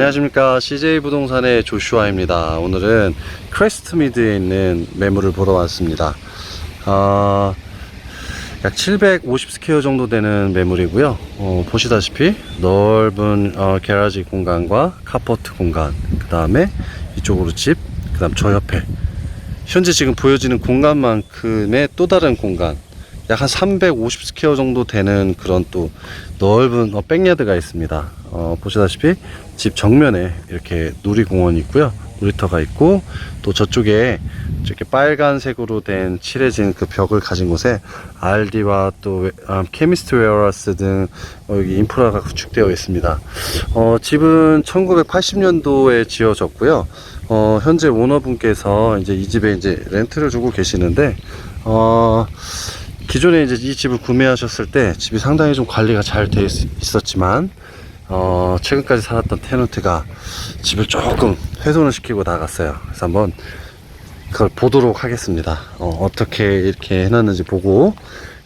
안녕하십니까 CJ 부동산의 조슈아입니다. 오늘은 크레스트미드에 있는 매물을 보러 왔습니다. 어, 약 750스퀘어 정도 되는 매물이고요. 어, 보시다시피 넓은 어, 게라지 공간과 카포트 공간, 그 다음에 이쪽으로 집, 그 다음 저 옆에 현재 지금 보여지는 공간만큼의 또 다른 공간 약 한 350스퀘어 정도 되는 그런 또 넓은 어, 백야드가 있습니다. 어, 보시다시피 집 정면에 이렇게 놀이공원이 있고요. 놀이터가 있고 또 저쪽에 이렇게 빨간색으로 된 칠해진 그 벽을 가진 곳에 RD와 또 아, 케미스트 웨어러스 등 어, 여기 인프라가 구축되어 있습니다. 어, 집은 1980년도에 지어졌고요. 어, 현재 오너분께서 이제 이 집에 이제 렌트를 주고 계시는데 어, 기존에 이제 이 집을 구매하셨을 때 집이 상당히 좀 관리가 잘 되어 있었지만 어, 최근까지 살았던 테너트가 집을 조금 훼손을 시키고 나갔어요. 그래서 한번 그걸 보도록 하겠습니다. 어, 떻게 이렇게 해놨는지 보고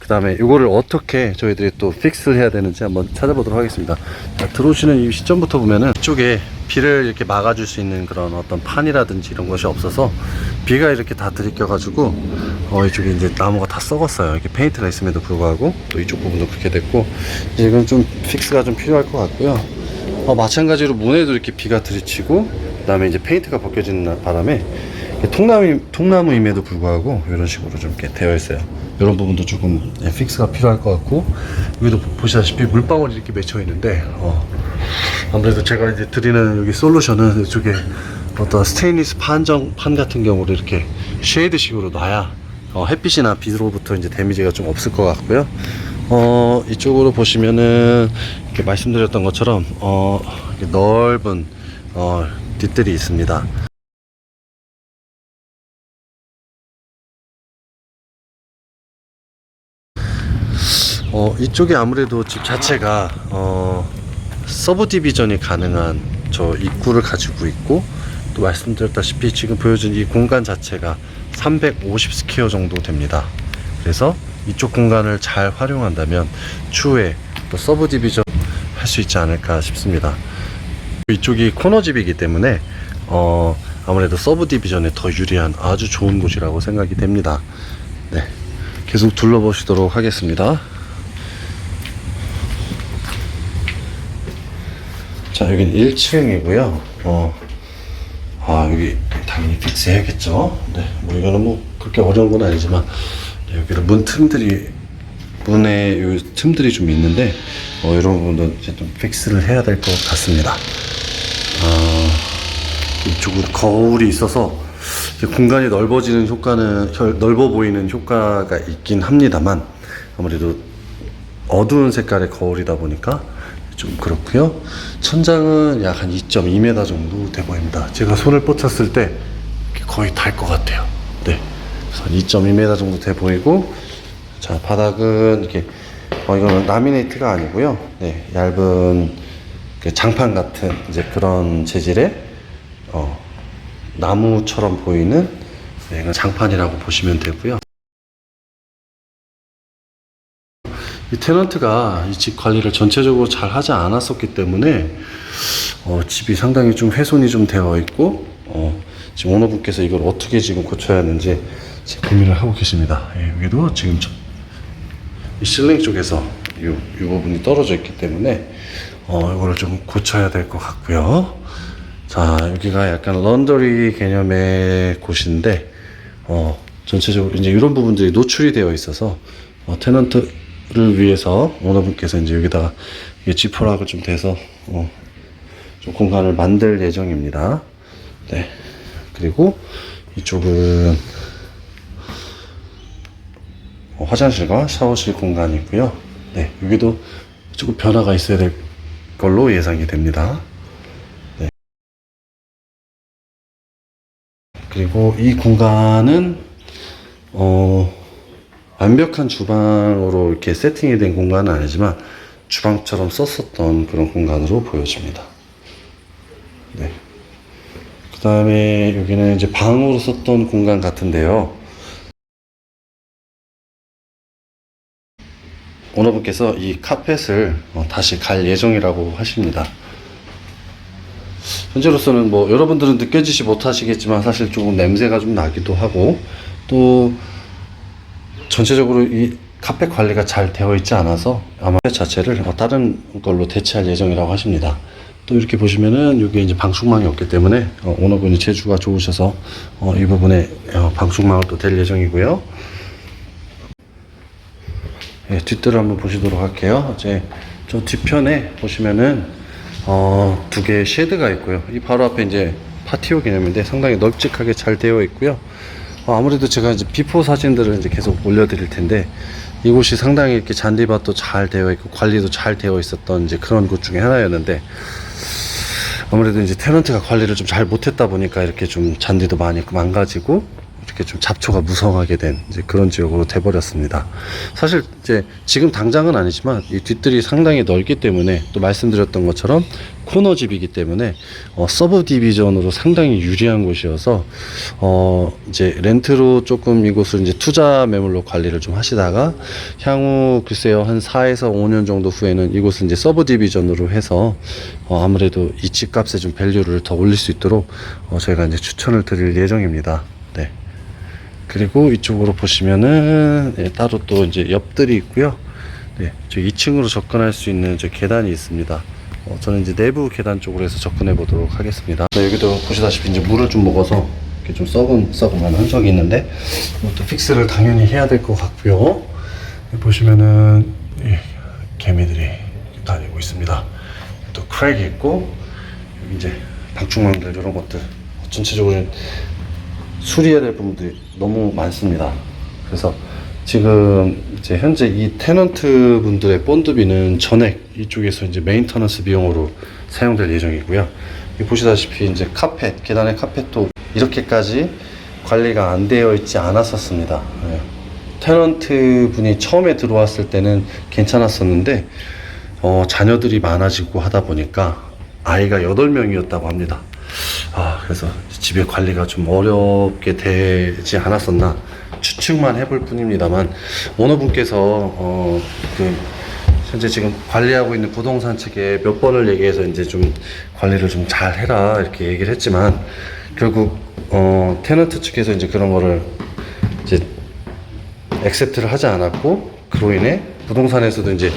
그 다음에 이거를 어떻게 저희들이 또 픽스를 해야 되는지 한번 찾아보도록 하겠습니다. 자, 들어오시는 이 시점부터 보면은 이쪽에 비를 이렇게 막아줄 수 있는 그런 어떤 판이라든지 이런 것이 없어서 비가 이렇게 다 들이껴가지고 어, 이쪽에 이제 나무가 다 썩었어요. 이렇게 페인트가 있음에도 불구하고 또 이쪽 부분도 그렇게 됐고 이건 좀 픽스가 좀 필요할 것 같고요. 어, 마찬가지로 문에도 이렇게 비가 들이치고 그 다음에 이제 페인트가 벗겨지는 바람에 통나무 통나무임에도 불구하고 이런 식으로 좀 이렇게 되어 있어요. 이런 부분도 조금 예, 픽스가 필요할 것 같고 여기도 보시다시피 물방울이 이렇게 맺혀 있는데 어, 아무래도 제가 이제 드리는 여기 솔루션은 이쪽에 어떤 스테인리스 판정 판 같은 경우로 이렇게 쉐이드식으로 놔야 어, 햇빛이나 비로부터 이제 데미지가 좀 없을 것 같고요. 어, 이쪽으로 보시면은 이렇게 말씀드렸던 것처럼 어, 이렇게 넓은 어, 뒷들이 있습니다. 어, 이쪽에 아무래도 집 자체가 어, 서브 디비전이 가능한 저 입구를 가지고 있고 또 말씀드렸다시피 지금 보여준 이 공간 자체가 350 스퀘어 정도 됩니다. 그래서 이쪽 공간을 잘 활용한다면 추후에 또 서브 디비전 할 수 있지 않을까 싶습니다. 이쪽이 코너집이기 때문에 어, 아무래도 서브 디비전에 더 유리한 아주 좋은 곳이라고 생각이 됩니다. 네, 계속 둘러보시도록 하겠습니다. 자, 여기는 1층이고요. 어, 아, 여기 당연히 픽스해야겠죠. 네, 뭐 이거는 뭐 그렇게 어려운 건 아니지만 네, 여기는 문 틈들이 문에 요 틈들이 좀 있는데 어, 이런 부분도 이제 좀 픽스를 해야 될 것 같습니다. 아, 이쪽은 거울이 있어서 공간이 넓어지는 효과는 혈- 넓어 보이는 효과가 있긴 합니다만 아무래도 어두운 색깔의 거울이다 보니까 좀 그렇고요. 천장은 약 한 2.2m 정도 돼 보입니다. 제가 손을 뻗쳤을 때 거의 달것 같아요. 네. 그래서 2.2m 정도 돼 보이고 자 바닥은 이렇게 어 이거는 라미네이트가 아니고요. 네, 얇은 그 장판 같은 이제 그런 재질의 어 나무처럼 보이는 네, 장판이라고 보시면 되고요. 이 테넌트가 이 집 관리를 전체적으로 잘 하지 않았었기 때문에 어, 집이 상당히 좀 훼손이 좀 되어 있고 어, 지금 오너분께서 이걸 어떻게 지금 고쳐야 하는지 지금 고민을 하고 계십니다. 예, 여기도 지금 저- 이 실링 쪽에서 이, 이 부분이 떨어져 있기 때문에 어, 이거를 좀 고쳐야 될 것 같고요. 자 여기가 약간 런더리 개념의 곳인데 어, 전체적으로 이제 이런 부분들이 노출이 되어 있어서 어, 테넌트 를 위해서 오너분께서 이제 여기다가 지퍼락을 좀 대서 어, 좀 공간을 만들 예정입니다. 네. 그리고 이쪽은 어, 화장실과 샤워실 공간이 있고요. 네. 여기도 조금 변화가 있어야 될 걸로 예상이 됩니다. 네. 그리고 이 공간은 어, 완벽한 주방으로 이렇게 세팅이 된 공간은 아니지만 주방처럼 썼었던 그런 공간으로 보여집니다. 네. 그 다음에 여기는 이제 방으로 썼던 공간 같은데요. 오너분께서 이 카펫을 어, 다시 갈 예정이라고 하십니다. 현재로서는 뭐 여러분들은 느껴지지 못하시겠지만 사실 조금 냄새가 좀 나기도 하고 또 전체적으로 이 카펫 관리가 잘 되어 있지 않아서 아마 자체를 어, 다른 걸로 대체할 예정이라고 하십니다. 또 이렇게 보시면은 여기 이제 방충망이 없기 때문에 어, 오너분이 재주가 좋으셔서 어, 이 부분에 어, 방충망을 또 댈 예정이고요. 예, 뒷뜰을 한번 보시도록 할게요. 이제 저 뒤편에 보시면은 어, 두 개의 쉐드가 있고요. 이 바로 앞에 이제 파티오 개념인데 상당히 널찍하게 잘 되어 있고요. 어, 아무래도 제가 이제 비포 사진들을 이제 계속 올려드릴 텐데 이곳이 상당히 이렇게 잔디밭도 잘 되어 있고 관리도 잘 되어 있었던 이제 그런 곳 중에 하나였는데 아무래도 이제 테넌트가 관리를 좀 잘 못했다 보니까 이렇게 좀 잔디도 많이 망가지고 이렇게 좀 잡초가 무성하게 된 이제 그런 지역으로 돼버렸습니다. 사실 이제 지금 당장은 아니지만 이 뒷뜰이 상당히 넓기 때문에 또 말씀드렸던 것처럼 코너 집이기 때문에 어, 서브 디비전으로 상당히 유리한 곳이어서 어 이제 렌트로 조금 이곳을 이제 투자 매물로 관리를 좀 하시다가 향후 글쎄요 한 4에서 5년 정도 후에는 이곳을 이제 서브 디비전으로 해서 어, 아무래도 이 집값에 좀 밸류를 더 올릴 수 있도록 어, 저희가 이제 추천을 드릴 예정입니다. 네. 그리고 이쪽으로 보시면은 예, 따로 또 이제 옆들이 있고요. 네, 저 2층으로 접근할 수 있는 저 계단이 있습니다. 어, 저는 이제 내부 계단 쪽으로 해서 접근해 보도록 하겠습니다. 네, 여기도 보시다시피 이제 물을 좀 먹어서 이렇게 좀 썩은 썩은 흔적이 있는데 이것도 픽스를 당연히 해야 될 것 같고요. 여기 보시면은 예, 개미들이 다니고 있습니다. 또 크랙이 있고 여기 이제 방충망들 이런 것들 전체적으로 수리해야 될 부분들이 너무 많습니다. 그래서 지금 이제 현재 이 테넌트 분들의 본드비는 전액 이쪽에서 이제 메인터넌스 비용으로 사용될 예정이고요. 보시다시피 이제 카펫, 계단의 카펫도 이렇게까지 관리가 안 되어 있지 않았었습니다. 예. 테넌트 분이 처음에 들어왔을 때는 괜찮았었는데 어, 자녀들이 많아지고 하다 보니까 아이가 8명이었다고 합니다. 아, 그래서 집에 관리가 좀 어렵게 되지 않았었나 추측만 해볼 뿐입니다만 오너분께서 어, 그 현재 지금 관리하고 있는 부동산 측에 몇 번을 얘기해서 이제 좀 관리를 좀 잘 해라 이렇게 얘기를 했지만 결국 어, 테넌트 측에서 이제 그런 거를 이제 액셉트를 하지 않았고 그로 인해 부동산에서도 이제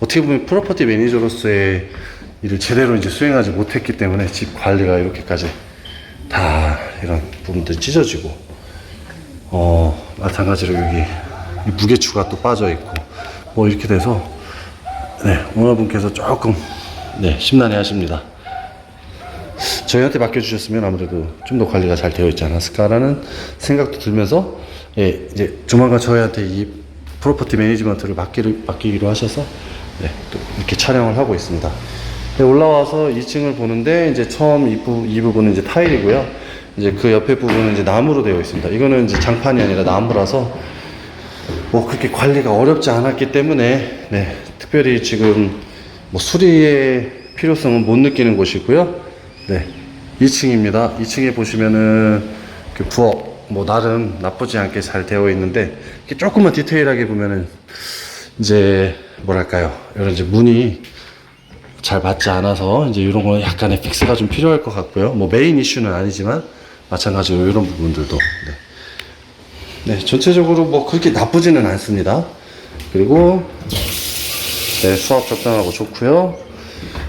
어떻게 보면 프로퍼티 매니저로서의 일을 제대로 이제 수행하지 못했기 때문에 집 관리가 이렇게까지 다 이런 부분들이 찢어지고 어 마찬가지로 여기 이 무게추가 또 빠져 있고 뭐 이렇게 돼서 네 오너분께서 조금 네 심란해 하십니다. 저희한테 맡겨주셨으면 아무래도 좀 더 관리가 잘 되어 있지 않았을까라는 생각도 들면서 예, 이제 조만간 저희한테 이 프로퍼티 매니지먼트를 맡기를, 맡기기로 하셔서 네, 또 이렇게 촬영을 하고 있습니다. 네, 올라와서 2층을 보는데 이제 처음 이, 부, 이 부분은 이제 타일이고요. 이제 그 옆에 부분은 이제 나무로 되어 있습니다. 이거는 이제 장판이 아니라 나무라서 뭐 그렇게 관리가 어렵지 않았기 때문에 네, 특별히 지금 뭐 수리의 필요성은 못 느끼는 곳이고요. 네, 2층입니다. 2층에 보시면은 그 부엌 뭐 나름 나쁘지 않게 잘 되어 있는데 조금만 디테일하게 보면은 이제 뭐랄까요 이런 이제 문이 잘 맞지 않아서 이제 이런 거 약간의 픽스가 좀 필요할 것 같고요. 뭐 메인 이슈는 아니지만 마찬가지로 이런 부분들도 네. 네, 전체적으로 뭐 그렇게 나쁘지는 않습니다. 그리고 네, 수압 적당하고 좋고요.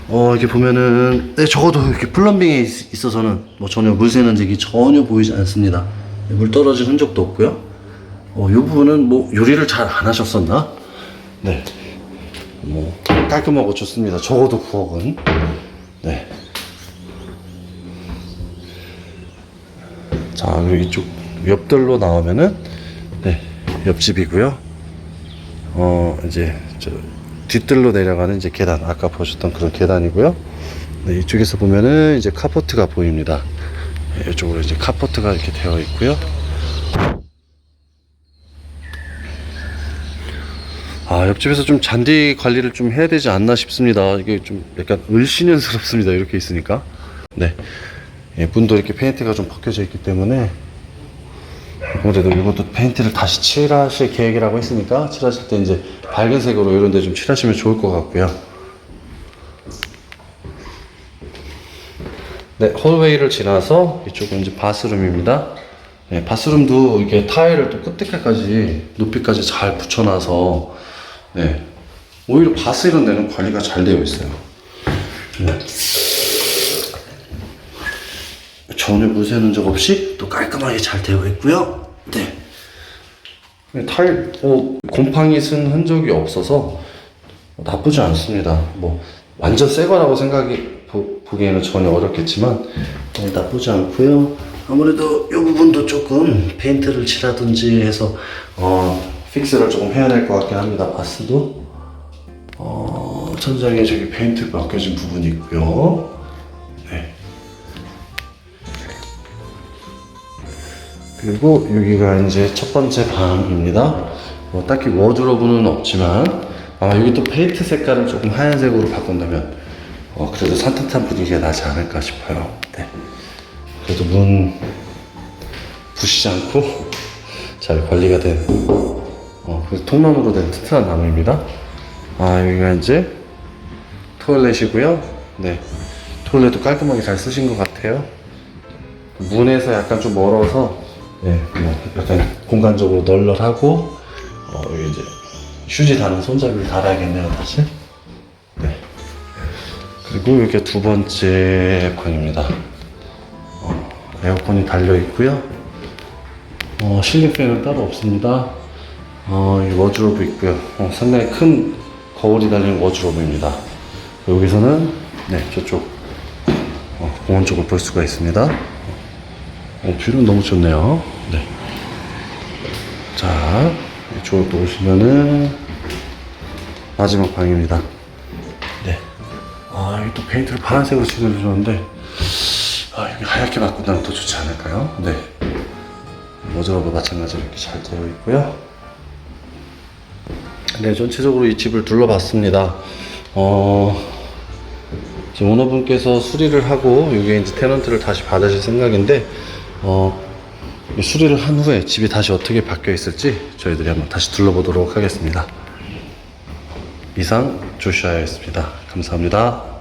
어, 이렇게 보면은 네, 적어도 이렇게 플럼빙에 있, 있어서는 뭐 전혀 물 새는 적이 전혀 보이지 않습니다. 네, 물 떨어진 흔적도 없고요. 어, 이 부분은 뭐 요리를 잘 안 하셨었나? 네. 뭐 깔끔하고 좋습니다. 적어도 부엌은. 네. 자, 그리고 이쪽 옆들로 나오면은 네, 옆집이고요. 어, 이제 저 뒷뜰로 내려가는 이제 계단, 아까 보셨던 그런 계단이고요. 네, 이쪽에서 보면은 이제 카포트가 보입니다. 네, 이쪽으로 이제 카포트가 이렇게 되어 있고요. 아, 옆집에서 좀 잔디 관리를 좀 해야 되지 않나 싶습니다. 이게 좀 약간 을씨년스럽습니다. 이렇게 있으니까. 네. 예, 문도 이렇게 페인트가 좀 벗겨져 있기 때문에 아무래도 이것도 페인트를 다시 칠하실 계획이라고 했으니까 칠하실 때 이제 밝은 색으로 이런 데 좀 칠하시면 좋을 것 같고요. 네, 홀웨이를 지나서 이쪽은 이제 바스룸입니다. 네, 바스룸도 이게 타일을 또 끝에까지 높이까지 잘 붙여놔서 네, 오히려 바스 이런 데는 관리가 잘 되어 있어요. 네. 전혀 물새 는적 없이 또 깔끔하게 잘 되어 있고요. 네. 네, 타일 어, 곰팡이 쓴 흔적이 없어서 나쁘지 않습니다. 뭐 완전 새 거라고 생각이 보, 보기에는 전혀 어렵겠지만 네, 나쁘지 않고요. 아무래도 이 부분도 조금 페인트를 칠하든지 해서 어, 픽스를 조금 해야 될 것 같긴 합니다. 바스도 어, 천장에 저기 페인트 벗겨진 부분이 있고요. 네. 그리고 여기가 이제 첫 번째 방입니다. 뭐 딱히 워드로브는 없지만 아마 여기 또 페인트 색깔을 조금 하얀색으로 바꾼다면 어, 그래도 산뜻한 분위기가 나지 않을까 싶어요. 네. 그래도 문 부시지 않고 잘 관리가 된 어, 그래서 통나무로 된 튼튼한 나무입니다. 아 여기가 이제 토일렛이고요. 네. 토일렛도 깔끔하게 잘 쓰신 것 같아요. 문에서 약간 좀 멀어서 네, 뭐 약간 공간적으로 널널하고 어, 여기 이제 휴지 다는 손잡이를 달아야겠네요 다시 네. 그리고 이게 두 번째 방입니다 어, 에어컨이 달려 있고요 어, 실링 팬은 따로 없습니다 어, 이 워드로브 있고요 어, 상당히 큰 거울이 달린 워드로브입니다 여기서는 네 저쪽 어, 공원 쪽을 볼 수가 있습니다 어, 뷰는 너무 좋네요. 네. 자, 이쪽으로 또 오시면은 마지막 방입니다. 네. 아, 여기 또 페인트를 파란색으로 칠해주셨는데, 아, 여기 하얗게 바꾼다면 더 좋지 않을까요? 네. 모자라도 마찬가지로 이렇게 잘 되어 있고요. 네, 전체적으로 이 집을 둘러봤습니다. 어, 지금 오너분께서 수리를 하고 여기 이제 테넌트를 다시 받으실 생각인데 어, 이 수리를 한 후에 집이 다시 어떻게 바뀌어 있을지 저희들이 한번 다시 둘러보도록 하겠습니다. 이상 조슈아였습니다. 감사합니다.